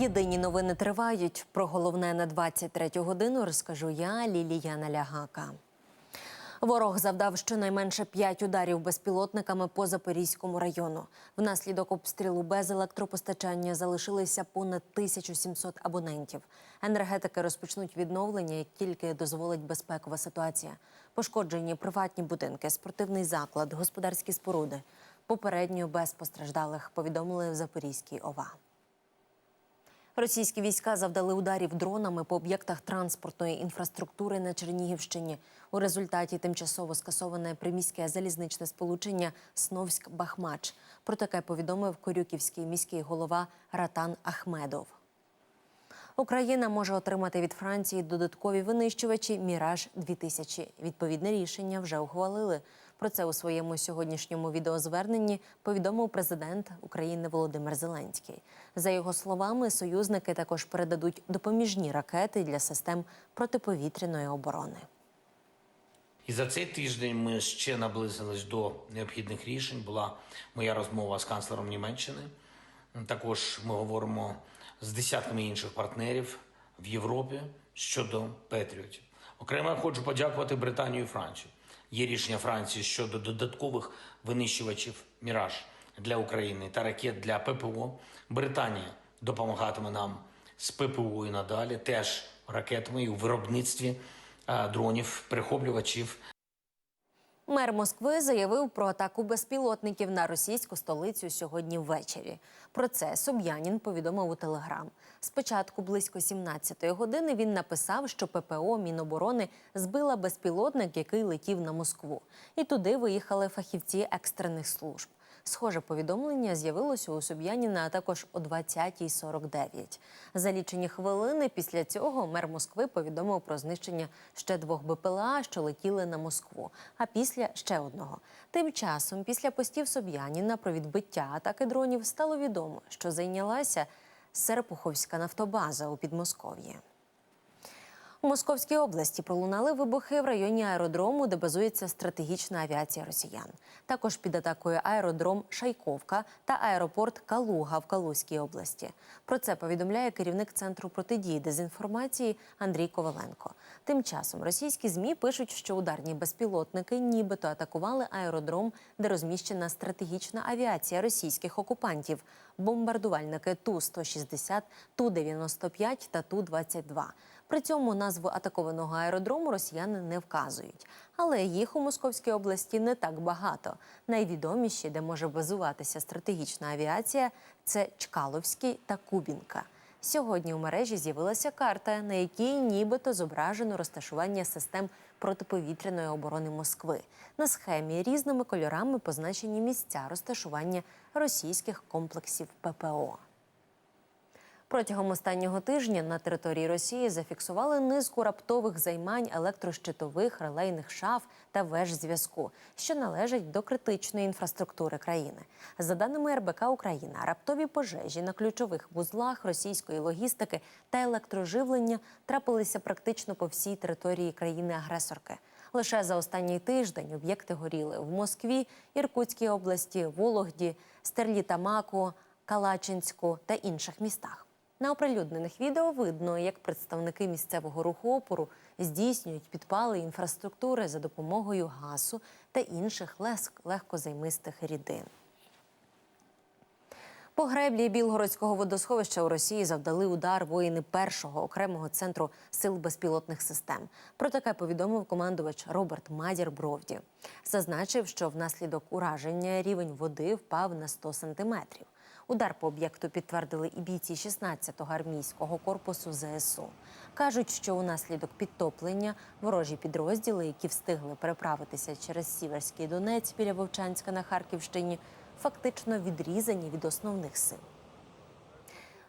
Єдині новини тривають. Про головне на 23 годину розкажу я, Ліліяна Лягака. Ворог завдав щонайменше п'ять ударів безпілотниками по Запорізькому району. Внаслідок обстрілу без електропостачання залишилися понад 1700 абонентів. Енергетики розпочнуть відновлення, як тільки дозволить безпекова ситуація. Пошкоджені приватні будинки, спортивний заклад, господарські споруди. Попередньо без постраждалих повідомили в Запорізькій ОВА. Російські війська завдали ударів дронами по об'єктах транспортної інфраструктури на Чернігівщині. У результаті тимчасово скасоване приміське залізничне сполучення Сновськ-Бахмач. Про таке повідомив Корюківський міський голова Ратан Ахмедов. Україна може отримати від Франції додаткові винищувачі Міраж 2000 Відповідне рішення вже ухвалили. Про це у своєму сьогоднішньому відеозверненні повідомив президент України Володимир Зеленський. За його словами, союзники також передадуть допоміжні ракети для систем протиповітряної оборони. І за цей тиждень ми ще наблизились до необхідних рішень. Була моя розмова з канцлером Німеччини. Також ми говоримо з десятками інших партнерів в Європі щодо Петріотів. Окремо я хочу подякувати Британію і Франції. Є рішення Франції щодо додаткових винищувачів Міраж для України та ракет для ППО. Британія допомагатиме нам з ППО і надалі, теж ракетами і у виробництві е, дронів, перехоплювачів Мер Москви заявив про атаку безпілотників на російську столицю сьогодні ввечері. Про це Соб'янін повідомив у телеграм. Спочатку близько 17-ї години він написав, що ППО Міноборони збила безпілотник, який летів на Москву, і туди виїхали фахівці екстрених служб. Схоже повідомлення з'явилося у Соб'яніна, також о 20.49. За лічені хвилини після цього мер Москви повідомив про знищення ще двох БПЛА, що летіли на Москву, а після ще одного. Тим часом, після постів Соб'яніна про відбиття атаки дронів стало відомо, що зайнялася Серпуховська нафтобаза у Підмосков'ї. У Московській області пролунали вибухи в районі аеродрому, де базується стратегічна авіація росіян. Також під атакою аеродром Шайковка та аеропорт Калуга в Калузькій області. Про це повідомляє керівник центру протидії дезінформації Андрій Коваленко. Тим часом російські змі пишуть, що ударні безпілотники нібито атакували аеродром, де розміщена стратегічна авіація російських окупантів, бомбардувальники Ту 160 Ту 95 та Ту 22 При цьому назву атакованого аеродрому росіяни не вказують. Але їх у Московській області не так багато. Найвідоміші, де може базуватися стратегічна авіація, це Чкаловський та Кубінка. Сьогодні у мережі з'явилася карта, на якій нібито зображено розташування систем протиповітряної оборони Москви. На схемі різними кольорами позначені місця розташування російських комплексів ППО. Протягом останнього тижня на території Росії зафіксували низку раптових займань електрощитових, релейних шаф та веж зв'язку, що належать до критичної інфраструктури країни. За даними РБК Україна, раптові пожежі на ключових вузлах російської логістики та електроживлення трапилися практично по всій території країни-агресорки. Лише за останній тиждень об'єкти горіли в Москві, Іркутській області, Вологді, Стерлітамаку, Калачинську та інших містах. На оприлюднених відео видно, як представники місцевого руху опору здійснюють підпали інфраструктури за допомогою газу та інших легкозаймистих рідин. По греблі Білгородського водосховища у Росії завдали удар воїни першого окремого центру сил безпілотних систем. Про таке повідомив командувач Роберт Мадір Бровді. Зазначив, що внаслідок ураження рівень води впав на 100 сантиметрів. Удар по об'єкту підтвердили і бійці 16-го армійського корпусу ЗСУ. Кажуть, що унаслідок підтоплення ворожі підрозділи, які встигли переправитися через Сіверський Донець біля Вовчанська на Харківщині, фактично відрізані від основних сил.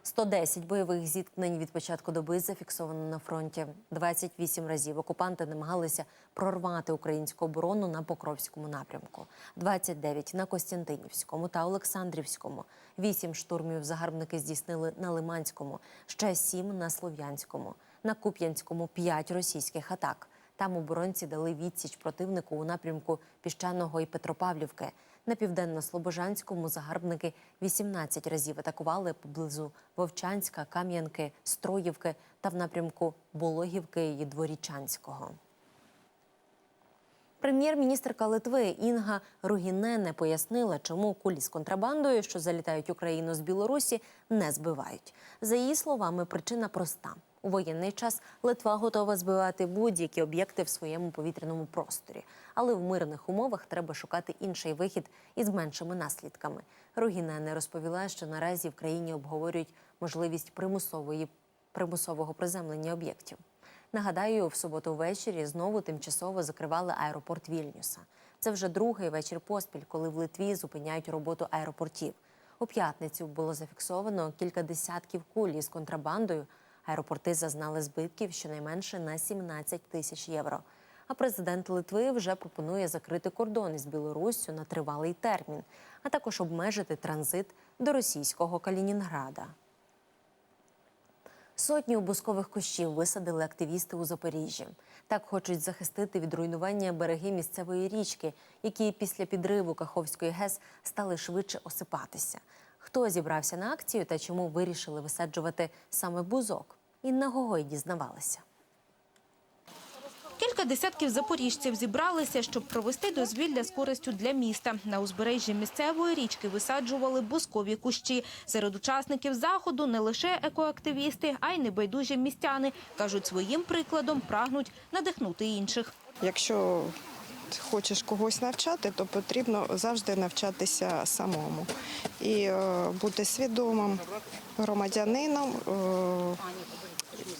110 бойових зіткнень від початку доби зафіксовано на фронті. 28 разів окупанти намагалися прорвати українську оборону на Покровському напрямку, 29 на Костянтинівському та Олександрівському. 8 штурмів загарбники здійснили на Лиманському, ще 7 на Слов'янському. На Куп'янському 5 російських атак. Там оборонці дали відсіч противнику у напрямку Піщаного і Петропавлівки. На південно-слобожанському загарбники 18 разів атакували поблизу Вовчанська, Кам'янки, Строївки та в напрямку Бологівки і Дворічанського. Прем'єр-міністрка Литви Інга Ругінене пояснила, чому кулі з контрабандою, що залітають Україну з Білорусі, не збивають. За її словами, причина проста: у воєнний час Литва готова збивати будь-які об'єкти в своєму повітряному просторі, але в мирних умовах треба шукати інший вихід із меншими наслідками. Ругінене розповіла, що наразі в країні обговорюють можливість примусової примусового приземлення об'єктів. Нагадаю, в суботу ввечері знову тимчасово закривали аеропорт Вільнюса. Це вже другий вечір поспіль, коли в Литві зупиняють роботу аеропортів. У п'ятницю було зафіксовано кілька десятків куль із контрабандою. Аеропорти зазнали збитків щонайменше на 17 тисяч євро. А президент Литви вже пропонує закрити кордони з Білоруссю на тривалий термін, а також обмежити транзит до російського Калінінграда. Сотні бускових кущів висадили активісти у Запоріжжі. Так хочуть захистити від руйнування береги місцевої річки, які після підриву Каховської ГЕС стали швидше осипатися. Хто зібрався на акцію та чому вирішили висаджувати саме бузок? Інна Гогой дізнавалася. Кілька десятків запоріжців зібралися, щоб провести дозвілля з користю для міста. На узбережжі місцевої річки висаджували бускові кущі. Серед учасників заходу не лише екоактивісти, а й небайдужі містяни. Кажуть, своїм прикладом прагнуть надихнути інших. Якщо хочеш когось навчати, то потрібно завжди навчатися самому і е, бути свідомим громадянином. е,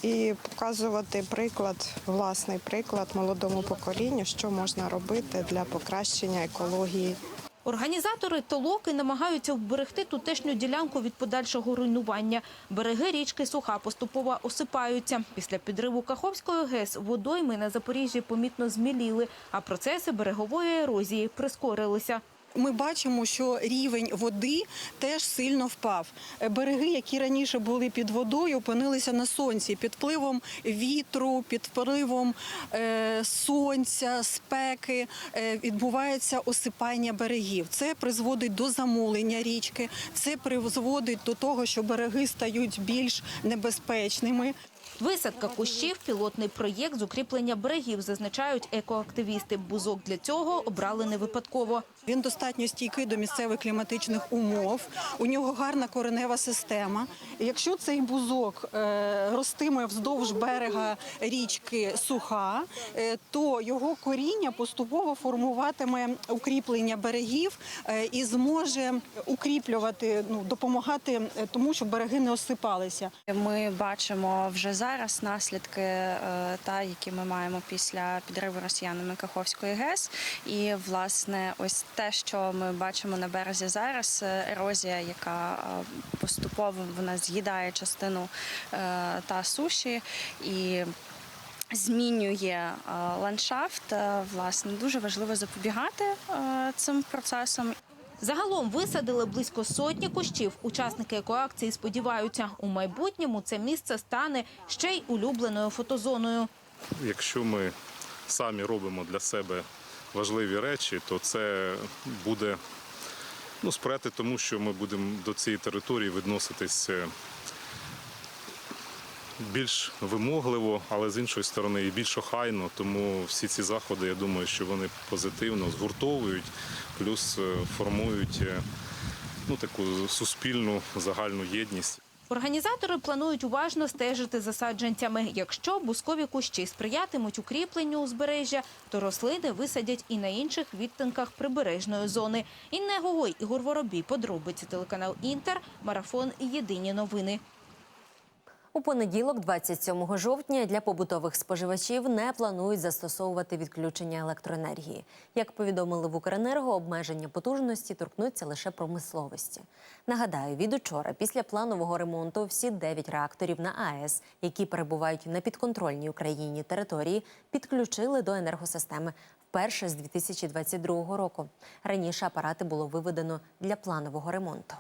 і показувати приклад, власний приклад молодому поколінню, що можна робити для покращення екології Організатори толоки намагаються вберегти тутешню ділянку від подальшого руйнування. Береги річки Суха поступово осипаються. Після підриву Каховської ГЕС водойми на Запоріжжі помітно зміліли, а процеси берегової ерозії прискорилися. Ми бачимо, що рівень води теж сильно впав. Е, Береги, які раніше були під водою, опинилися на сонці під впливом вітру, під впливом е, сонця, спеки. Е, відбувається осипання берегів. Це призводить до замулення річки, це призводить до того, що береги стають більш небезпечними. Висадка кущів – пілотний проєкт з укріплення берегів, зазначають екоактивісти. Бузок для цього обрали не випадково. Він достатньо стійкий до місцевих кліматичних умов. У нього гарна коренева система. Якщо цей бузок е, ростиме вздовж берега річки суха, е, то його коріння поступово формуватиме укріплення берегів е, і зможе укріплювати, ну допомагати тому, щоб береги не осипалися. Ми бачимо вже зараз наслідки, та які ми маємо після підриву росіянами Каховської ГЕС. І власне, ось те, що ми бачимо на березі зараз, е, ерозія, яка е, поступово вона з'їдає частину е, та суші і. Змінює ландшафт. Власне, дуже важливо запобігати цим процесам. Загалом висадили близько сотні кущів. Учасники екоакції сподіваються, у майбутньому це місце стане ще й улюбленою фотозоною. Якщо ми самі робимо для себе важливі речі, то це буде ну, сприяти тому, що ми будемо до цієї території відноситись е, більш вимогливо, але з іншої сторони і більш охайно. Тому всі ці заходи, я думаю, що вони позитивно згуртовують, плюс е, формують е, ну, таку суспільну загальну єдність. Організатори планують уважно стежити за саджанцями. Якщо бускові кущі сприятимуть укріпленню узбережжя, то рослини висадять і на інших відтинках прибережної зони. Інне Гогой, Ігор Воробій, подробиці телеканал Інтер, марафон Єдині новини. У понеділок, 27 жовтня, для побутових споживачів не планують застосовувати відключення електроенергії. Як повідомили в Укренерго, обмеження потужності торкнуться лише промисловості. Нагадаю, від учора, після планового ремонту, всі 9 реакторів на АЕС, які перебувають на підконтрольній Україні території, підключили до енергосистеми вперше з 2022 року. Раніше апарати було виведено для планового ремонту.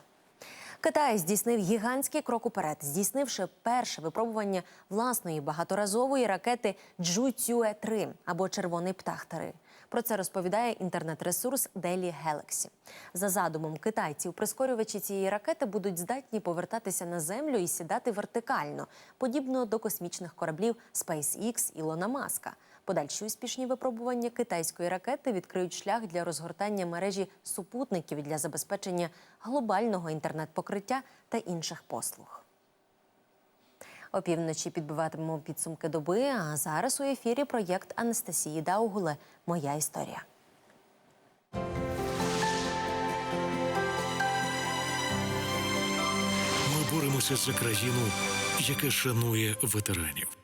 Китай здійснив гігантський крок уперед, здійснивши перше випробування власної багаторазової ракети Джуцюе 3 або Червоний птах 3 Про це розповідає інтернет-ресурс Daily Galaxy. За задумом китайців, прискорювачі цієї ракети будуть здатні повертатися на землю і сідати вертикально, подібно до космічних кораблів SpaceX Ілона Маска. Подальші успішні випробування китайської ракети відкриють шлях для розгортання мережі супутників для забезпечення глобального інтернет-покриття та інших послуг. Опівночі підбиватимемо підсумки доби. А зараз у ефірі проєкт Анастасії Даугуле Моя історія. Ми боремося за країну, яка шанує ветеранів.